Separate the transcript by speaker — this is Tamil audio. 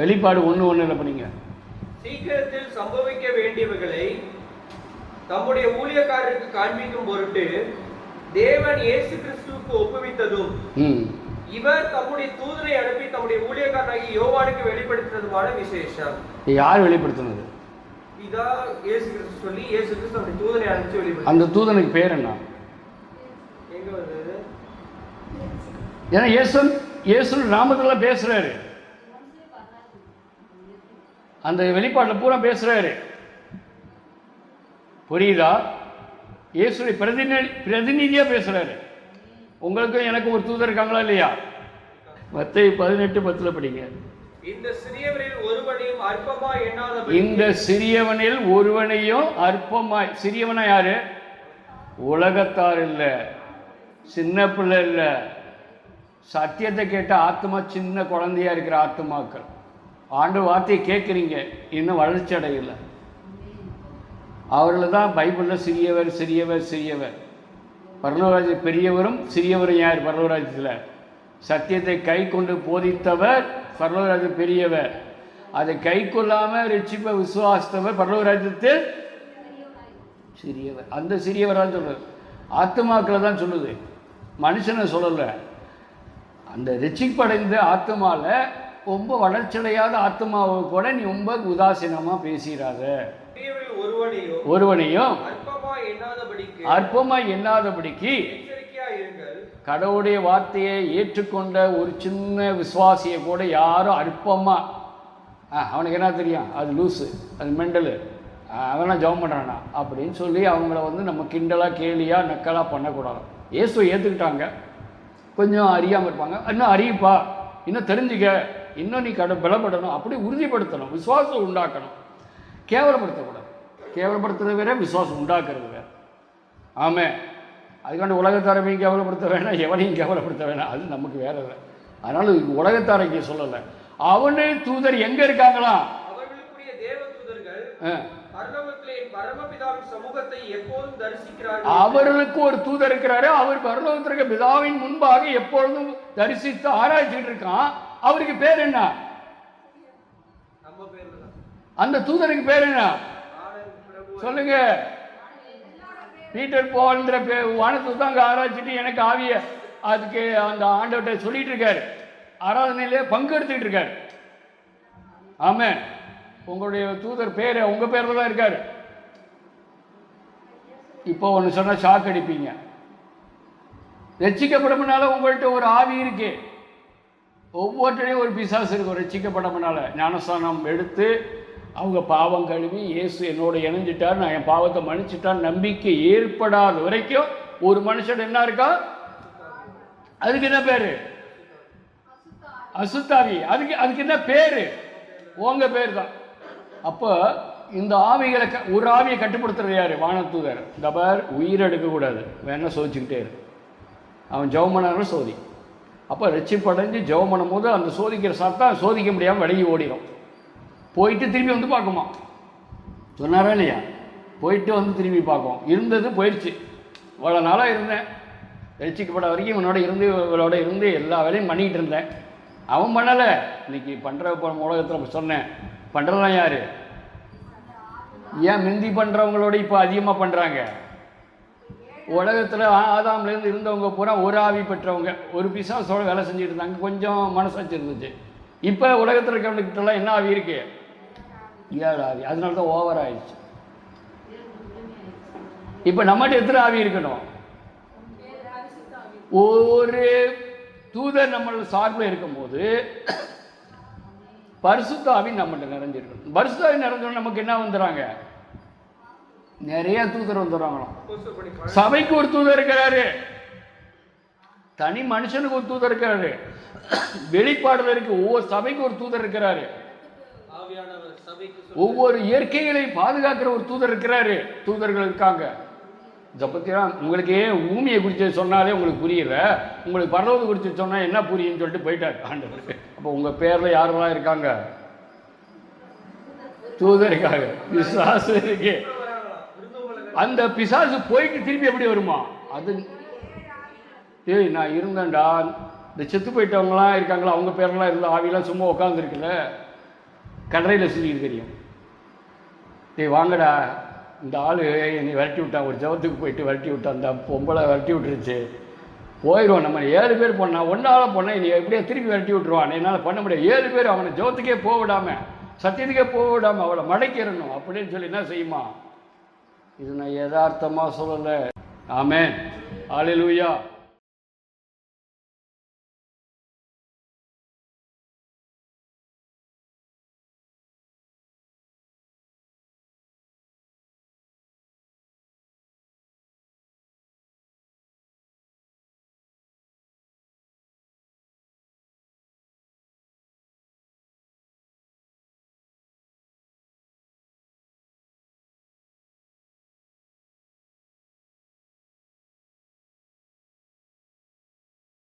Speaker 1: வெளிப்பாடு ஒன்று ஒன்று என்ன பண்ணீங்க?
Speaker 2: சீக்கிரத்தில் சம்பவிக்க வேண்டியவைகளை தம்முடைய ஊழியக்காரருக்கு காண்பிக்கும் பொருட்டு தேவன் இயேசு கிறிஸ்துவுக்கு ஒப்புவித்ததும் இவர் தம்முடைய தூதரை அனுப்பி தம்முடைய ஊழியக்காரனாகிய யோவானுக்கு வெளிப்படுத்தினதுமான விசேஷம்.
Speaker 1: யார் வெளிப்படுத்தினது?
Speaker 2: இதா இயேசு கிறிஸ்து சொல்லி இயேசு கிறிஸ்து தம்முடைய தூதரை அனுப்பிச்சு வெளிப்படுத்தி
Speaker 1: அந்த தூதனுக்கு பேர் என்ன?
Speaker 2: எங்க வருது?
Speaker 1: ஏன்னா இயேசு இயேசு நாமத்தில் பேசுறாரு. அந்த வெளிப்பாட்டில் பூரா பேசுறாரு. புரியுதா? இயேசுடைய பிரதிநிதி பிரதிநிதியா பேசுறாரு. உங்களுக்கும் எனக்கு ஒரு தூதர் இருக்காங்களா இல்லையா? மத்தை பதினெட்டு பத்துல படிங்க.
Speaker 2: இந்த சிறியவரில் ஒருவனையும் அற்பமா எண்ணாத
Speaker 1: இந்த சிறியவனில் ஒருவனையும் அற்பமாய் சிறியவனா யாரு? உலகத்தார் இல்ல சின்ன பிள்ளை இல்ல. சத்தியத்தை கேட்ட ஆத்மா சின்ன குழந்தையா இருக்கிற ஆத்மாக்கள் ஆண்டு வார்த்தையை கேட்குறீங்க இன்னும் வளர்ச்சி அடையல. அவர்கள் தான் பைபிளில் சிறியவர் சிறியவர் சிறியவர். பரலோராஜ பெரியவரும் சிறியவரும் யார் பரலோராஜத்தில் சத்தியத்தை கை கொண்டு போதித்தவர் பரலோராஜ பெரியவர். அதை கை கொள்ளாமல் ரட்சிப்ப விசுவாசித்தவர் பரலோராஜத்தில் சிறியவர். அந்த சிறியவராக சொல்கிறார் ஆத்மாக்களை தான் சொல்லுது. மனுஷனை சொல்லலை. அந்த ரிச்சிப்படைந்த ஆத்மாவில் ரொம்ப வளர்ச்சியடையாத ஆத்மாவை கூட நீ ரொம்ப உதாசீனமாக பேசிடாத
Speaker 2: ஒருவனையும்
Speaker 1: ஒருவனையும்
Speaker 2: அற்பமா எண்ணாதபடிக்கு
Speaker 1: கடவுளுடைய வார்த்தையை ஏற்றுக்கொண்ட ஒரு சின்ன விசுவாசியை கூட யாரும் அற்பமா ஆ அவனுக்கு என்ன தெரியும்? அது லூஸு அது மெண்டலு. அவனா ஜெபம் பண்ணுறானா அப்படின்னு சொல்லி அவங்கள வந்து நம்ம கிண்டலாக கேலியாக நக்கலாக பண்ணக்கூடாது. இயேசுவை ஏற்றுக்கிட்டாங்க கொஞ்சம் அறியாமல் இருப்பாங்க. இன்னும் அறியுப்பா இன்னும் தெரிஞ்சுக்க. இன்னும் நீ கட பலப்படணும். அப்படி உறுதிப்படுத்தணும். விசுவாசம் உண்டாக்கணும். கேவலப்படுத்தக்கூடாது. கேவலப்படுத்துறது வேற விசுவாசம் உண்டாக்குறது வேற. ஆமே. அதுக்காண்டி உலகத்தாரமையும் கேவலப்படுத்த வேணாம் எவனையும் கேவலப்படுத்த வேணாம். அது நமக்கு வேற இல்லை. அதனால உலகத்தாரைக்கு சொல்லலை. அவனே தூதர் எங்க இருக்காங்களா? அவர்களுக்கு ஒரு தூதர் இருக்கிறாரு. அவர் பரலோகத்திற்கு பிதாவின் முன்பாக எப்பொழுதும் தரிசித்து ஆராய்ச்சிட்டு இருக்கான். அவருக்கு பேர் என்ன?
Speaker 2: நம்ம
Speaker 1: அந்த தூதருக்கு பேர் என்ன? சொல்லுங்க. பீட்டர் போன்ற பே வானத்தை தான் அங்கே ஆராய்ச்சிட்டு எனக்கு ஆவிய அதுக்கு அந்த ஆண்டவர்கிட்ட சொல்லிட்டு இருக்காரு. ஆராதனையிலே பங்கு எடுத்துக்கிட்டு இருக்காரு. ஆமாம் உங்களுடைய தூதர் பேர் உங்கள் பேரில் தான் இருக்கார். இப்போ ஒன்று சொன்னால் ஷாக் அடிப்பீங்க. ரட்சிக்கப்படமுனால உங்கள்கிட்ட ஒரு ஆவி இருக்குது ஒவ்வொருத்தரையும் ஒரு பிசாசு இருக்கும் ரசிக்கப்படமனால ஞானஸ்தானம் எடுத்து அவங்க பாவம் கழுவி இயேசு என்னோட இணைஞ்சிட்டார் நான் என் பாவத்தை மன்னிச்சிட்டார். நம்பிக்கை ஏற்படாத வரைக்கும் ஒரு மனுஷன் என்ன இருக்கா? அதுக்கு என்ன பேரு? அசுத்தாவி. அதுக்கு அதுக்கு என்ன பேரு? உங்க பேர் தான் அப்போ இந்த ஆவிகளை க- ஒரு ஆவியை கட்டுப்படுத்துறது யாரு? வானத்தூதர். இந்த பார் உயிர் எடுக்கக்கூடாது. வேணா சோதிச்சுக்கிட்டே இரு. அவன் ஜவுமனாரும் சோதி. அப்போ ரட்சிப்படைஞ்சு ஜெபம் பண்ணும்போது அந்த சோதிக்கிற சத்தம் சோதிக்க முடியாமல் விலகி ஓடிடும் போயிட்டு திரும்பி வந்து பார்க்குமா? சொன்னாரா இல்லையா? போயிட்டு வந்து திரும்பி பார்க்கும். இருந்தது போயிடுச்சு இவ்வளோ நாளாக இருந்தேன். ரசிக்கப்பட வரைக்கும் இவனோட இருந்து இவளோட இருந்து எல்லா வேலையும் பண்ணிக்கிட்டு இருந்தேன். அவன் பண்ணலை. இன்னைக்கு பண்ணுற உலகத்தில் சொன்னேன். பண்ணுறதான் யார்? ஏன் மிந்தி பண்ணுறவங்களோட இப்போ அதிகமாக பண்ணுறாங்க உலகத்தில் ஆதாம்லேருந்து இருந்தவங்க பூரா ஒரு ஆவி பெற்றவங்க. ஒரு பிசாசோட வேலை செஞ்சுட்டு இருந்தாங்க. கொஞ்சம் மனசாட்சி இருந்துச்சு இப்போ உலகத்தில் இருக்கிறவங்ககிட்டலாம் என்ன ஆவி இருக்கு? ஏழு ஆவி. அதனால தான் ஓவர் ஆயிடுச்சு. இப்போ நம்மகிட்ட எத்தனை ஆவி இருக்கணும்? ஒரு தூதர் நம்மளோட சார்பில் இருக்கும்போது பரிசுத்த ஆவி நம்மகிட்ட நிறைஞ்சிருக்கணும். பரிசுத்தாவி நிறைஞ்சோன்னு நமக்கு என்ன வந்துடுறாங்க? நிறைய தூதர் வந்துடுறாங்களாம். சபைக்கு ஒரு தூதர் இருக்கிறாரு. தனி மனுஷனுக்கு ஒரு தூதர் இருக்கிறாரு. வெளிப்பாடுல இருக்கு ஒவ்வொரு சபைக்கு ஒரு தூதர் இருக்கிறாரு. ஒவ்வொரு இயற்கைகளை பாதுகாக்கிற ஒரு தூதர் இருக்கிறாரு. தூதர்கள் இருக்காங்க. இதை பற்றிலாம் உங்களுக்கு ஏன் பூமியை குறித்து சொன்னாலே உங்களுக்கு புரியல. உங்களுக்கு பரலோகத்தை குறித்து சொன்னால் என்ன புரியும்னு சொல்லிட்டு போயிட்டார் ஆண்டவர். அப்போ உங்கள் பேரில் யாரெல்லாம் இருக்காங்க? தூதர் இருக்காங்க. விசுவாசம் இருக்கே. அந்த பிசாசு போயிட்டு திரும்பி எப்படி வருமா? அது ஏய் நான் இருந்தேன்டா. இந்த செத்து போயிட்டவங்களாம் இருக்காங்களா? அவங்க பேரெல்லாம் இருந்தால் ஆவிலாம் சும்மா உட்காந்துருக்குல்ல கடறையில் சுற்றிட்டு தெரியும். டேய் வாங்கடா. இந்த ஆள் என்னை விரட்டி விட்டான். ஒரு ஜபத்துக்கு போயிட்டு விரட்டி விட்டான். அந்த பொம்பளை விரட்டி விட்டுருச்சு. போயிடுவோம் நம்ம ஏழு பேர் போனால் ஒன்றால் போனால் நீ எப்படியோ திருப்பி விரட்டி விட்டுருவான். என்னால் பண்ண முடியாது. ஏழு பேர் அவனை ஜபத்துக்கே போக விடாம சத்தியத்துக்கே போக விடாம அவளை மடக்கிறணும் அப்படின்னு சொல்லி என்ன செய்யுமா? இது நான் யதார்த்தமாக சொல்லலை. ஆமே ஆலிலூயா